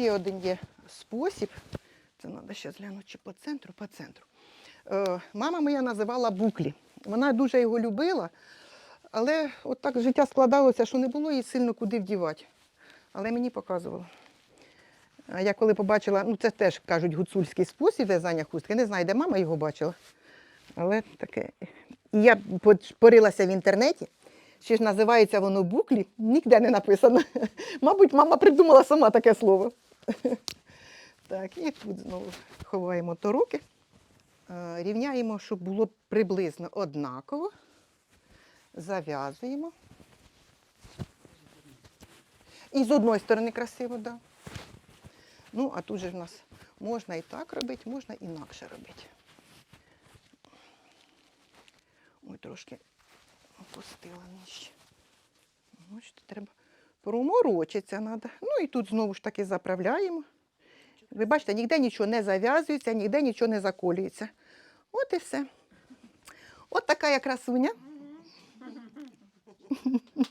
ще один є спосіб. Це треба ще зглянути, чи по центру, по центру. Е, мама моя називала буклі. Вона дуже його любила, але от так життя складалося, що не було їй сильно куди вдівати. Але мені показувала. Я коли побачила, ну це теж кажуть гуцульський спосіб в'язання хустки. Не знаю, де мама його бачила. Але таке. І я порилася в інтернеті. Ще ж називається воно буклі, ніде не написано. Мабуть, мама придумала сама таке слово. Так, і тут знову ховаємо то руки. Е, Рівняємо, щоб було приблизно однаково. Зав'язуємо. І з одної сторони красиво, так. Да. Ну, а тут же в нас можна і так робити, можна інакше робити. Ой, трошки опустила нижче. Бачите, треба проморочитися треба. Ну і тут знову ж таки заправляємо. Ви бачите, ніде нічого не зав'язується, ніде нічого не заколюється. От і все. От така я красуня.